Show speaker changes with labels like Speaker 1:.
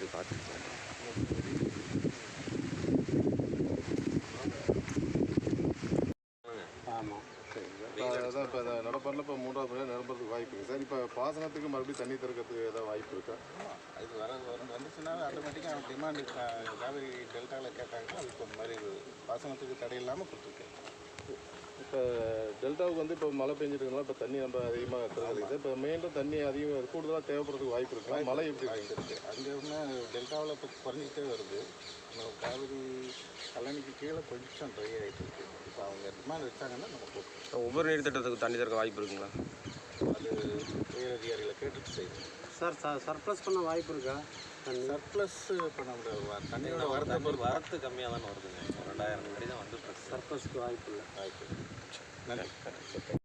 Speaker 1: முன்னாடி பார்த்துருக்கேன்
Speaker 2: ஆமாம்
Speaker 3: அதான் இப்போ நடப்பாரில் இப்போ மூன்றாவது முறையாக நிரம்புறதுக்கு வாய்ப்பு இருக்குது சார் இப்போ பாசனத்துக்கு மறுபடியும் தண்ணி திறக்கிறதுக்கு ஏதாவது வாய்ப்பு இருக்கா?
Speaker 2: இது வர வர- வந்துச்சுன்னா ஆட்டோமேட்டிக்காக டிமாண்டு காவிரி டெல்டாவில் கேட்டாங்கன்னா அதுக்கு மாதிரி பாசனத்துக்கு தடை இல்லாமல் கொடுத்துருக்கேன்.
Speaker 3: இப்போ டெல்டாவுக்கு வந்து இப்போ மழை பெஞ்சிருக்கனால இப்போ தண்ணி ரொம்ப அதிகமாக திறக்குது இப்போ மீண்டும் தண்ணி அதிகம் கூடுதலாக தேவைப்படுறதுக்கு வாய்ப்பு இருக்குங்களா மழை எப்படி இருக்கு?
Speaker 2: இருக்குது அங்கே ஒன்று டெல்டாவில் இப்போ குறைஞ்சிட்டே வருது. நம்ம காவிரி கல்லணைக்கு கீழே கொஞ்சம் ட்ரை ஆகிட்டு இருக்கு. இப்போ அவங்க டிமாண்ட் வச்சாங்கன்னா நம்ம போட்டுருக்கோம்
Speaker 1: ஒவ்வொரு நீர் திட்டத்துக்கு தண்ணி திறக்க வாய்ப்பு இருக்குங்களா?
Speaker 2: அது உயர் அதிகாரிகளை கேட்டுட்டு செய்யணும்
Speaker 4: சார் ச சர்ப்ளஸ் பண்ண வாய்ப்பு இருக்கா? தண்ணி.
Speaker 2: சர்ப்ளஸ் பண்ண முடியாது தண்ணியோட வரத்தை பொறுத்து.
Speaker 5: வரத்து கம்மியாக தானே வருதுங்க. ரெண்டாயிரம் அடி தான் இருக்கு.
Speaker 4: சர்ப்ளஸ்க்கு வாய்ப்பு இல்லை.
Speaker 2: வாய்ப்பு நன்றி.